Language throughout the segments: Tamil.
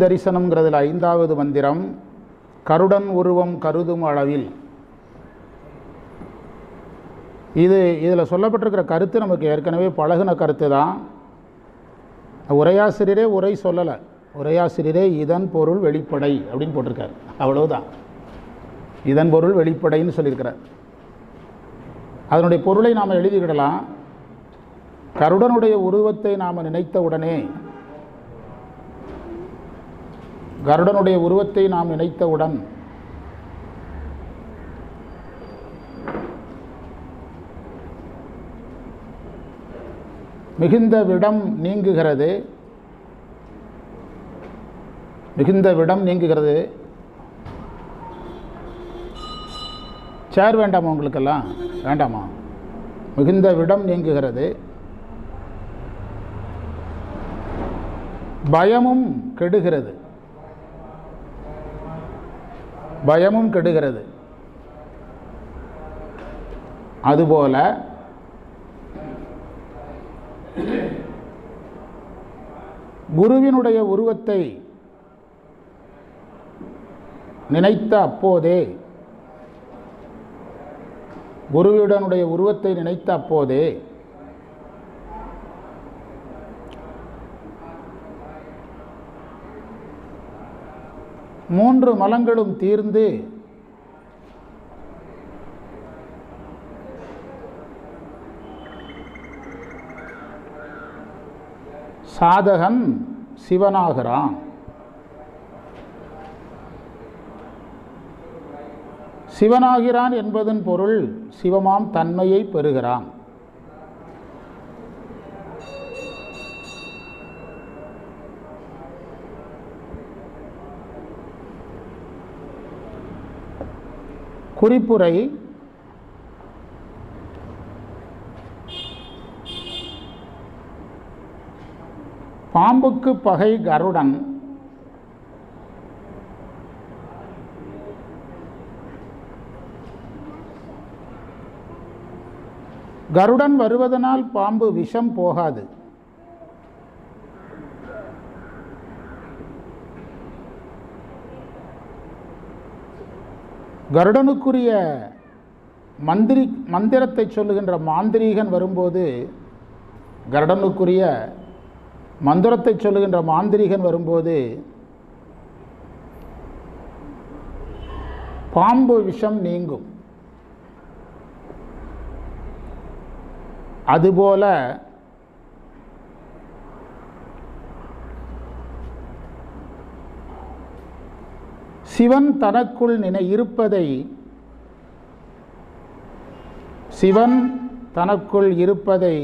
தரிசனம்ங்கிறதுல ஐந்தாவது மந்திரம் கருடன் உருவம் கருதும் அளவில். இது இதில் சொல்லப்பட்டிருக்கிற கருத்து நமக்கு ஏற்கனவே பழகுன கருத்து தான். உரையாசிரியரே உரை சொல்லலை. உரையாசிரியரே இதன் பொருள் வெளிப்படை அப்படின்னு போட்டிருக்கார். அவ்வளவுதான். இதன் பொருள் வெளிப்படைன்னு சொல்லியிருக்கிறார். அதனுடைய பொருளை நாம் எழுதிக்கிடலாம். கருடனுடைய உருவத்தை நாம் நினைத்த உடனே கருடனுடைய உருவத்தை நாம் நினைத்தவுடன் மிகுந்த விடம் நீங்குகிறது. மிகுந்த விடம் நீங்குகிறது. சேர் வேண்டாமா உங்களுக்கெல்லாம்? வேண்டாமா? மிகுந்த விடம் நீங்குகிறது. பயமும் கெடுகிறது. பயமும் கெடுகிறது. அதுபோல குருவினுடைய உருவத்தை நினைத்த அப்போதே குருவிடனுடைய உருவத்தை நினைத்த அப்போதே மூன்று மலங்களும் தீர்ந்து சாதகன் சிவனாகிறான். சிவனாகிறான் என்பதன் பொருள் சிவமாம் தன்மையை பெறுகிறான். குறிப்புரை பாம்புக்கு பகை கருடன். கருடன் வருவதனால் பாம்பு விஷம் போகாது. கருடனுக்குரிய மந்திரி மந்திரத்தை சொல்லுகின்ற மாந்திரீகன் வரும்போது கருடனுக்குரிய மந்திரத்தை சொல்லுகின்ற மாந்திரீகன் வரும்போது பாம்பு விஷம் நீங்கும். அதுபோல சிவன் தனக்குள் நினை இருப்பதை சிவன் தனக்குள் இருப்பதை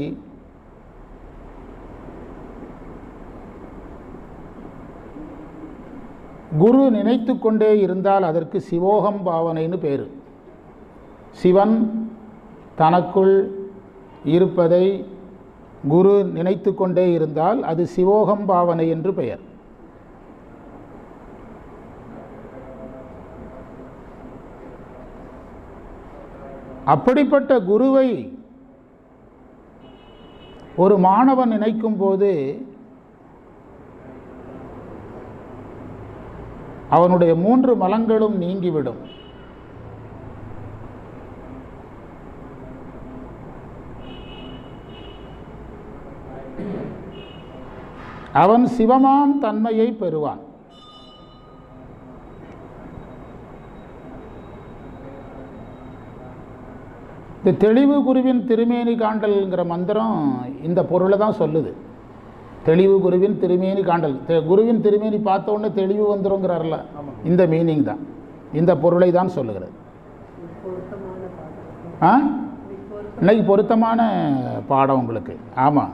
குரு நினைத்து கொண்டே இருந்தால் அதற்கு சிவோகம் பாவனைன்னு பேர். சிவன் தனக்குள் இருப்பதை குரு நினைத்து கொண்டே இருந்தால் அது சிவோகம் பாவனை என்று பெயர். அப்படிப்பட்ட குருவை ஒரு மாணவன் நினைக்கும் போது அவனுடைய மூன்று மலங்களும் நீங்கிவிடும். அவன் சிவமாம் தன்மையை பெறுவான். இந்த தெளிவு குருவின் திருமேனி காண்டல்ங்கிற மந்திரம் இந்த பொருளை தான் சொல்லுது. தெளிவு குருவின் திருமேனி காண்டல். குருவின் திருமேனி பார்த்த உடனே தெளிவு வந்துருங்கிறார்ல இந்த மீனிங் தான். இந்த பொருளை தான் சொல்லுகிறது. ஆ? இன்னைக்கு பொருத்தமான பாடம் உங்களுக்கு. ஆமாம்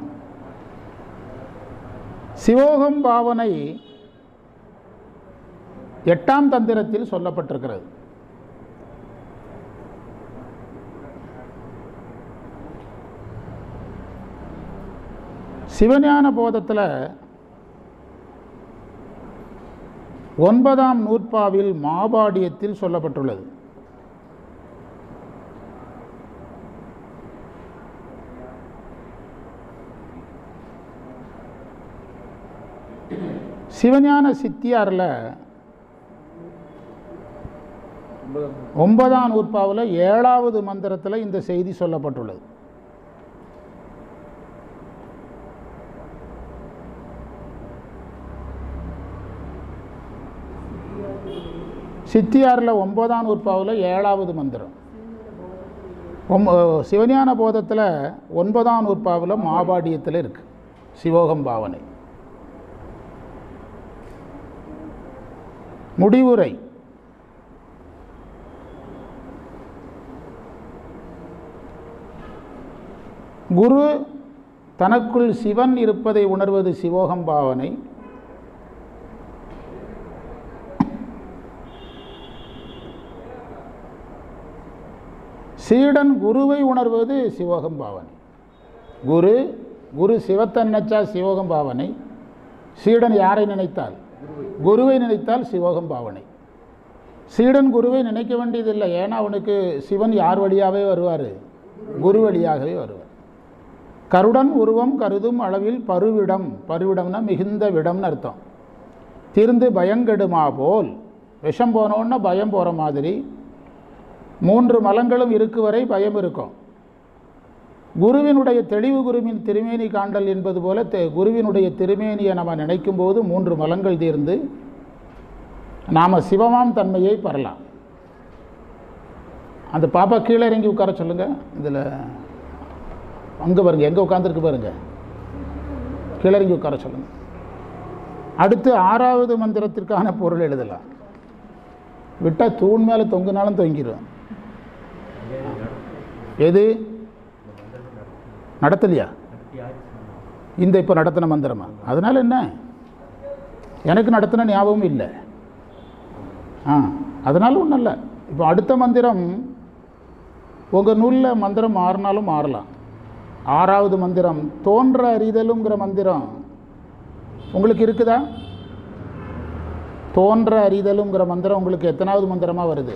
சிவோகம் பாவனை எட்டாம் தந்திரத்தில் சொல்லப்பட்டிருக்கிறது. சிவஞான போதத்தில் ஒன்பதாம் நூற்பாவில் மாபாடியத்தில் சொல்லப்பட்டுள்ளது. சிவஞான சித்தியாரில் ஒன்பதாம் நூற்பாவில் ஏழாவது மந்திரத்தில் இந்த செய்தி சொல்லப்பட்டுள்ளது. சித்தியாரில் ஒன்பதாம் நூற்பாவில் ஏழாவது மந்திரம். ஒம் சிவஞான போதத்தில் ஒன்பதாம் நூற்பாவில் மாபாடியத்தில் இருக்குது சிவோகம் பாவனை. முடிவுரை. குரு தனக்குள் சிவன் இருப்பதை உணர்வது சிவோகம் பாவனை. சீடன் குருவை உணர்வது சிவோகம் பாவனை. குரு குரு சிவத்தை நினைச்சா சிவோகம் பாவனை. சீடன் யாரை நினைத்தால்? குருவை நினைத்தால் சிவோகம் பாவனை. சீடன் குருவை நினைக்க வேண்டியதில்லை. ஏன்னா அவனுக்கு சிவன் யார் வழியாகவே வருவார்? குரு வழியாகவே வருவார். கருடன் உருவம் கருதும் அளவில் பருவிடம். பருவிடம்னா மிகுந்த விடம்னு அர்த்தம். திருந்து பயங்கெடுமா போல். விஷம் போனோன்னா பயம் போகிற மாதிரி. மூன்று மலங்களும் இருக்கு வரை பயம் இருக்கும். குருவினுடைய தெளிவு குருவின் திருமேனி காண்டல் என்பது போல தெ- குருவினுடைய திருமேனியை நம்ம நினைக்கும் போது மூன்று மலங்கள் தீர்ந்து நாம் சிவமாம் தன்மையை பெறலாம். அந்த பாப்பா கீழே இறங்கி உட்கார சொல்லுங்கள் இதில் அங்கே பாருங்கள் எங்கே உட்காந்துருக்கு பாருங்கள் கீழே இறங்கி உட்கார சொல்லுங்கள் அடுத்து ஆறாவது மந்திரத்திற்கான பொருள் எழுதலாம். விட்டால் தூண் மேலே தொங்குனாலும் தொங்கிடுவேன் எது? நடத்தலையா? இந்த இப்போ நடத்தின மந்திரமா? அதனால் என்ன? எனக்கு நடத்தின ஞாபகம் இல்லை. ஆ அதனால் ஒன்றும் இல்லை. இப்போ அடுத்த மந்திரம் உங்கள் நூலில் மந்திரம் மாறினாலும் மாறலாம். ஆறாவது மந்திரம் தோன்ற அறிதலுங்கிற மந்திரம். உங்களுக்கு இருக்குதா? தோன்ற அறிதலுங்கிற மந்திரம் உங்களுக்கு எத்தனாவது மந்திரமாக வருது?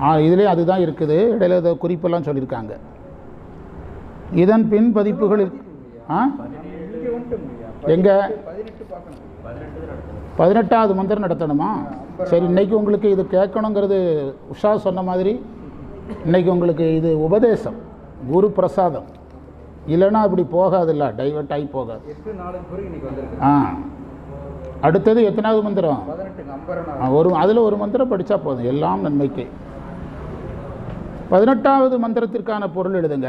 ஆ இதுலேயும் அதுதான் இருக்குது. இடையில இதை குறிப்பெல்லாம் சொல்லியிருக்காங்க. இதன் பின் பதிப்புகளில் ஆ? எங்கே? பதினெட்டாவது மந்திரம் நடத்தணுமா? சரி இன்னைக்கு உங்களுக்கு இது கேட்கணுங்கிறது உஷா சொன்ன மாதிரி இன்னைக்கு உங்களுக்கு இது உபதேசம் குரு பிரசாதம். இல்லைன்னா அப்படி போகாதுல்ல டைவர்ட் ஆகி போகாது. ஆ. அடுத்தது எத்தனாவது மந்திரம்? ஒரு அதில் ஒரு மந்திரம் படித்தா போதும் எல்லாம் நன்மைக்கு. பதினெட்டாவது மந்திரத்திற்கான பொருள் எழுதுங்க.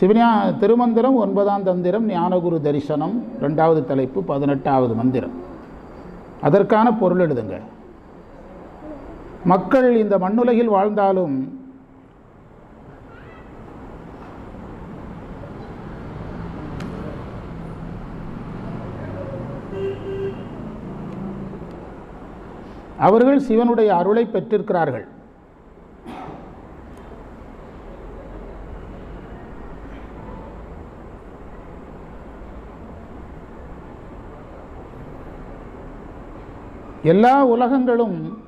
சிவஞா திருமந்திரம் ஒன்பதாம் தந்திரம் ஞானகுரு தரிசனம் ரெண்டாவது தலைப்பு பதினெட்டாவது மந்திரம். அதற்கான பொருள் எழுதுங்க. மக்கள் இந்த மண்ணுலகில் வாழ்ந்தாலும் அவர்கள் சிவனுடைய அருளை பெற்றிருக்கிறார்கள். எல்லா உலகங்களும்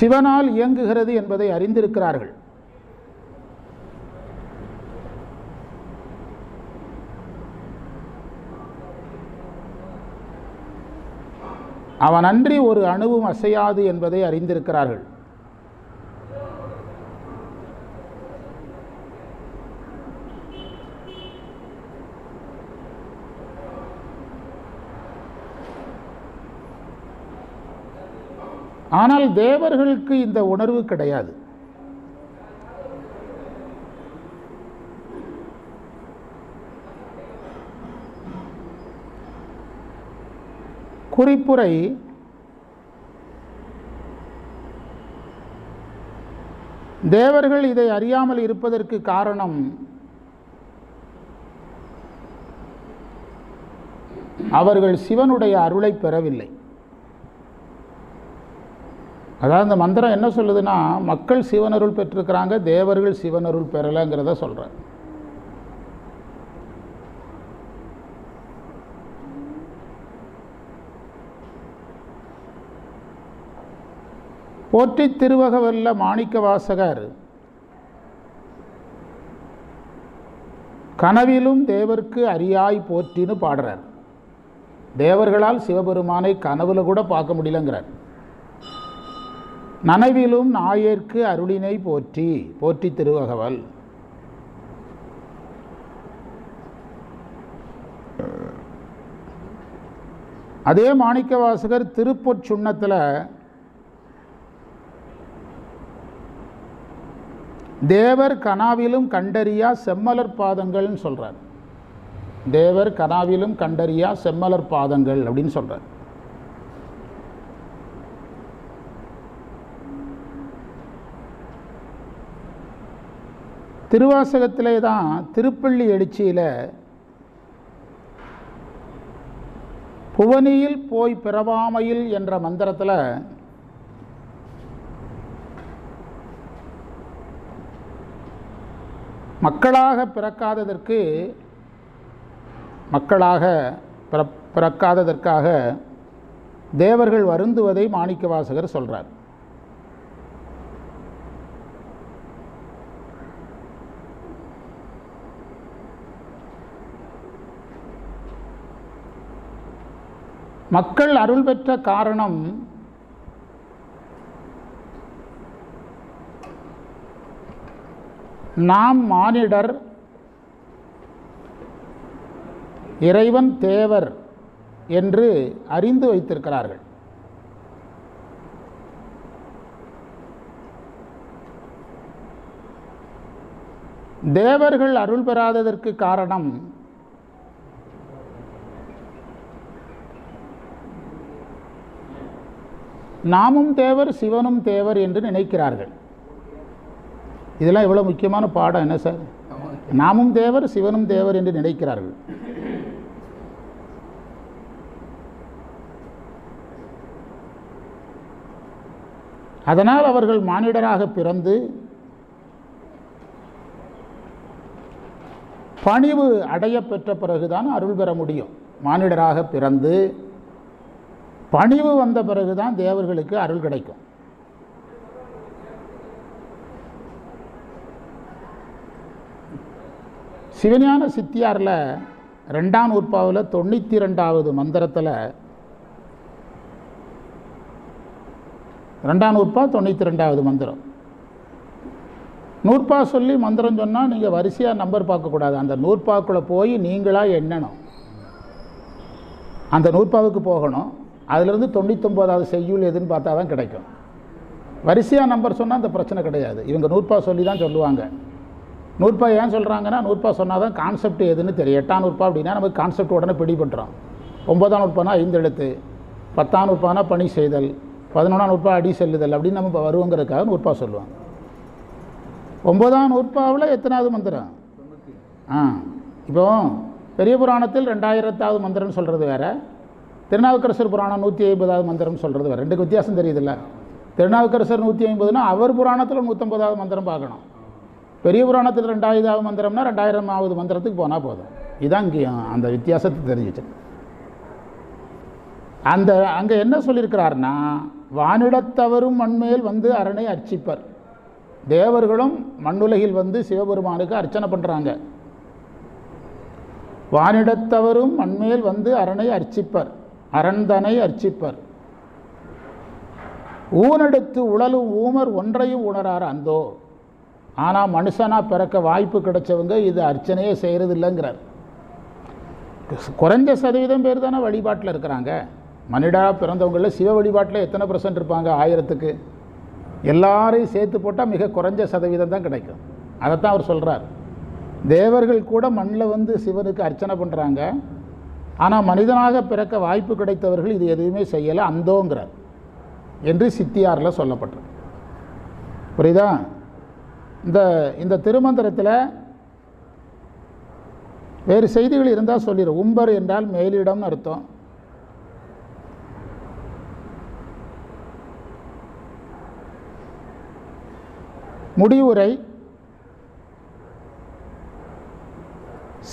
சிவனால் இயங்குகிறது என்பதை அறிந்திருக்கிறார்கள். அவன் அன்றி ஒரு அணுவும் அசையாது என்பதை அறிந்திருக்கிறார்கள். ஆனால் தேவர்களுக்கு இந்த உணர்வு கிடையாது. குறிப்புரை தேவர்கள் இதை அறியாமல் இருப்பதற்கு காரணம் அவர்கள் சிவனுடைய அருளை பெறவில்லை. அதாவது அந்த மந்திரம் என்ன சொல்லுதுன்னா மக்கள் சிவனருள் பெற்றிருக்கிறாங்க தேவர்கள் சிவனருள் பெறலைங்கிறத சொல்கிறேன் போற்றி திருவகவல்ல மாணிக்க வாசகர். கனவிலும் தேவர்க்கு அரியாய் போற்றின்னு பாடுறார். தேவர்களால் சிவபெருமானை கனவில் கூட பார்க்க முடியலங்கிறார். நனவிலும் நாயேற்கு அருளினை போற்றி போற்றி திருவகவல். அதே மாணிக்கவாசகர் திருப்பொற்சுண்ணத்தில் தேவர் கனாவிலும் கண்டறியா செம்மலர் பாதங்கள்னு சொல்கிறார் தேவர் கனாவிலும் கண்டறியா செம்மலர் பாதங்கள் அப்படின்னு சொல்கிறார் திருவாசகத்திலே தான் திருப்பள்ளி எழுச்சியில் புவனியில் போய் பிறவாமையில் என்ற மந்திரத்தில் மக்களாக பிறக்காததற்கு மக்களாக பிற பிறக்காததற்காக தேவர்கள் வருந்துவதை மாணிக்கவாசகர் சொல்கிறார் மக்கள் அருள் பெற்ற காரணம் நாம் மானிடர் இறைவன் தேவர் என்று அறிந்து வைத்திருக்கிறார்கள். தேவர்கள் அருள் பெறாததற்கு காரணம் நாமும் தேவர் சிவனும் தேவர் என்று நினைக்கிறார்கள். இதெல்லாம் எவ்வளோ முக்கியமான பாடம் என்ன சார்? நாமும் தேவர் சிவனும் தேவர் என்று நினைக்கிறார்கள். அதனால் அவர்கள் மானிடராக பிறந்து பணிவு அடைய பெற்ற பிறகுதான் அருள் பெற முடியும். மானிடராக பிறந்து பணிவு வந்த பிறகுதான் தேவர்களுக்கு அருள் கிடைக்கும். சிவஞான சித்தியாரில் ரெண்டாம் நூற்பாவில் தொண்ணூற்றி ரெண்டாவது மந்திரத்தில் ரெண்டாம் நூற்பா தொண்ணூற்றி ரெண்டாவது மந்திரம். நூற்பா சொல்லி மந்திரம் சொன்னால் நீங்கள் வரிசையாக நம்பர் பார்க்கக்கூடாது. அந்த நூற்பாக்குள்ளே போய் நீங்களாக எண்ணணும். அந்த நூற்பாவுக்கு போகணும். அதிலிருந்து தொண்ணூத்தொம்போதாவது செய்யுள் எதுன்னு பார்த்தா தான் கிடைக்கும். வரிசையாக நம்பர் சொன்னால் அந்த பிரச்சனை கிடையாது. இவங்க நூற்பா சொல்லி தான் சொல்லுவாங்க. நூற்பா ஏன் சொல்கிறாங்கன்னா நூற்பா சொன்னால் தான் கான்செப்ட் எதுன்னு தெரியும். எட்டாம் நூற்பா அப்படின்னா நமக்கு கான்செப்ட் உடனே பிடிபட்டுரும். ஒன்பதாம் நூற்பானா ஐந்து எழுத்து. பத்தாம் நூற்பானா பணி செய்தல். பதினொன்றாம் நூற்பா அடி செல்லுதல் அப்படின்னு நம்ம வருவோங்கிறதுக்காக நூற்பா சொல்லுவாங்க. ஒன்பதாம் நூற்பாவில் எத்தனாவது மந்திரம்? ஆ. இப்போ பெரிய புராணத்தில் ரெண்டாயிரத்தாவது மந்திரம்னு சொல்கிறது வேற. திருநாவுக்கரசர் புராணம் நூற்றி ஐம்பதாவது மந்திரம் சொல்கிறது ரெண்டுக்கு வித்தியாசம் தெரியுதுல்ல. திருநாவுக்கரசர் நூற்றி ஐம்பதுனா அவர் புராணத்தில் நூற்றம்பதாவது மந்திரம் பார்க்கணும். பெரிய புராணத்தில் ரெண்டாயிரதாவது மந்திரம்னா ரெண்டாயிரமாவது மந்திரத்துக்கு போனால் போதும். இதான் இங்கே அந்த வித்தியாசத்தை தெரிஞ்சிச்சு. அந்த அங்கே என்ன சொல்லியிருக்கிறாருன்னா வானிடத்தவரும் மண்மேல் வந்து அரணை அர்ச்சிப்பர். தேவர்களும் மண்ணுலகில் வந்து சிவபெருமானுக்கு அர்ச்சனை பண்ணுறாங்க வானிடத்தவரும் மண்மேல் வந்து அரணை அர்ச்சிப்பர். அரண்தனை அர்ச்சிப்பர். ஊனெடுத்து உழலும் ஊமர் ஒன்றையும் உணரார் அந்தோ. ஆனால் மனுஷனாக பிறக்க வாய்ப்பு கிடைச்சவங்க இது அர்ச்சனையே செய்கிறது இல்லைங்கிறார் குறைஞ்ச சதவீதம் பேர் தானே வழிபாட்டில் இருக்கிறாங்க. மனிதராக பிறந்தவங்களில் சிவ வழிபாட்டில் எத்தனை பர்சன்ட் இருப்பாங்க ஆயிரத்துக்கு? எல்லாரையும் சேர்த்து போட்டால் மிக குறைஞ்ச சதவீதம் தான் கிடைக்கும். அதைத்தான் அவர் சொல்கிறார் தேவர்கள் கூட மண்ணில் வந்து சிவனுக்கு அர்ச்சனை பண்ணுறாங்க ஆனால் மனிதனாக பிறக்க வாய்ப்பு கிடைத்தவர்கள் இது எதுவுமே செய்யலை அந்தோங்கிறார் என்று சித்தியாரில் சொல்லப்பட்டது புரியுதா? இந்த இந்த திருமந்திரத்தில் வேறு செய்திகள் இருந்தால் சொல்லிடு உம்பர் என்றால் மேலிடம்னு அர்த்தம். முடிவுரை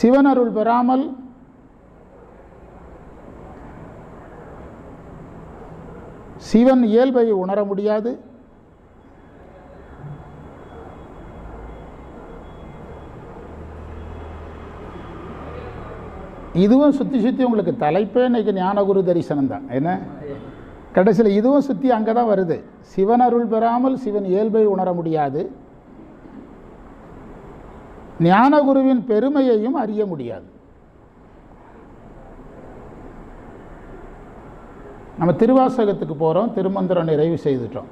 சிவனருள் பெறாமல் சிவன் இயல்பை உணர முடியாது. இதுவும் சுற்றி சுற்றி உங்களுக்கு தலைப்பே இன்னைக்கு ஞானகுரு தரிசனம் தான். என்ன? கடைசியில் இதுவும் சுற்றி அங்கே தான் வருது. சிவன் அருள் பெறாமல் சிவன் இயல்பை உணர முடியாது. ஞானகுருவின் பெருமையையும் அறிய முடியாது. நம்ம திருவாசகத்துக்கு போகிறோம் திருமந்திரம் நிறைவு செய்துட்டோம்.